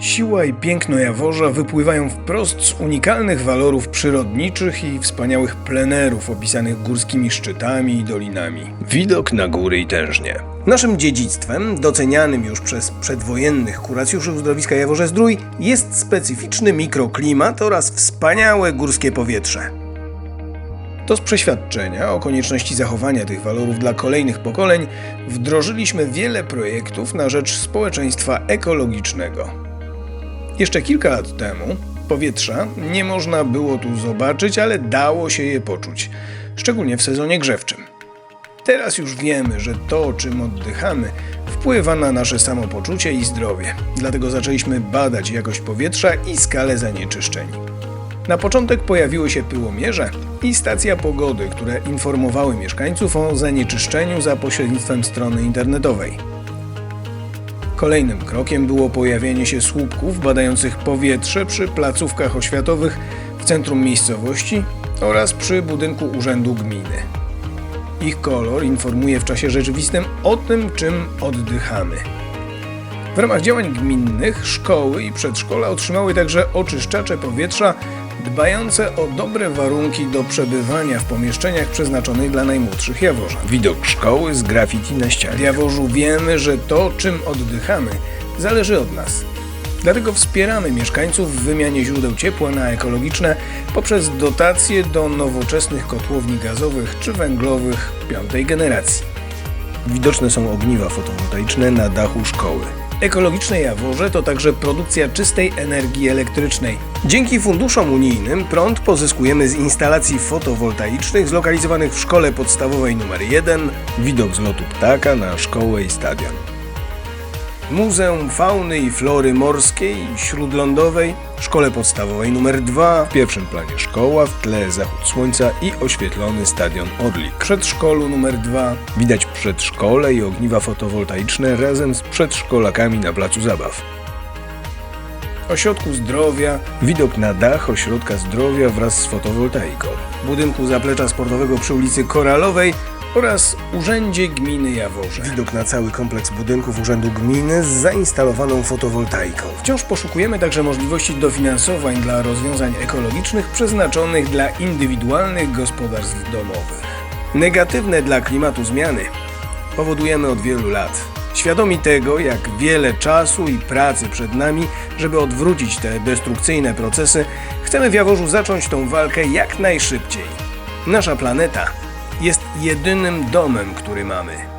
Siła i piękno Jaworza wypływają wprost z unikalnych walorów przyrodniczych i wspaniałych plenerów opisanych górskimi szczytami i dolinami. Widok na góry i tężnie. Naszym dziedzictwem, docenianym już przez przedwojennych kuracjuszy uzdrowiska Jaworze Zdrój, jest specyficzny mikroklimat oraz wspaniałe górskie powietrze. To z przeświadczenia o konieczności zachowania tych walorów dla kolejnych pokoleń wdrożyliśmy wiele projektów na rzecz społeczeństwa ekologicznego. Jeszcze kilka lat temu powietrza nie można było tu zobaczyć, ale dało się je poczuć, szczególnie w sezonie grzewczym. Teraz już wiemy, że to, czym oddychamy, wpływa na nasze samopoczucie i zdrowie. Dlatego zaczęliśmy badać jakość powietrza i skalę zanieczyszczeń. Na początek pojawiły się pyłomierze i stacja pogody, które informowały mieszkańców o zanieczyszczeniu za pośrednictwem strony internetowej. Kolejnym krokiem było pojawienie się słupków badających powietrze przy placówkach oświatowych w centrum miejscowości oraz przy budynku Urzędu Gminy. Ich kolor informuje w czasie rzeczywistym o tym, czym oddychamy. W ramach działań gminnych szkoły i przedszkola otrzymały także oczyszczacze powietrza dbające o dobre warunki do przebywania w pomieszczeniach przeznaczonych dla najmłodszych Jaworza. Widok szkoły z graffiti na ścianie. W Jaworzu wiemy, że to, czym oddychamy, zależy od nas. Dlatego wspieramy mieszkańców w wymianie źródeł ciepła na ekologiczne poprzez dotacje do nowoczesnych kotłowni gazowych czy węglowych piątej generacji. Widoczne są ogniwa fotowoltaiczne na dachu szkoły. Ekologiczne Jaworze to także produkcja czystej energii elektrycznej. Dzięki funduszom unijnym prąd pozyskujemy z instalacji fotowoltaicznych zlokalizowanych w szkole podstawowej nr 1, widok z lotu ptaka na szkołę i stadion. Muzeum Fauny i Flory Morskiej i Śródlądowej, Szkole Podstawowej nr 2, w pierwszym planie szkoła, w tle zachód słońca i oświetlony stadion Orlik. Przedszkolu nr 2 widać przedszkole i ogniwa fotowoltaiczne razem z przedszkolakami na placu zabaw. Ośrodku Zdrowia, widok na dach Ośrodka Zdrowia wraz z fotowoltaiką, budynku zaplecza sportowego przy ulicy Koralowej oraz Urzędzie Gminy Jaworze. Widok na cały kompleks budynków Urzędu Gminy z zainstalowaną fotowoltaiką. Wciąż poszukujemy także możliwości dofinansowań dla rozwiązań ekologicznych przeznaczonych dla indywidualnych gospodarstw domowych. Negatywne dla klimatu zmiany powodujemy od wielu lat. Świadomi tego, jak wiele czasu i pracy przed nami, żeby odwrócić te destrukcyjne procesy, chcemy w Jaworzu zacząć tą walkę jak najszybciej. Nasza planeta jest jedynym domem, który mamy.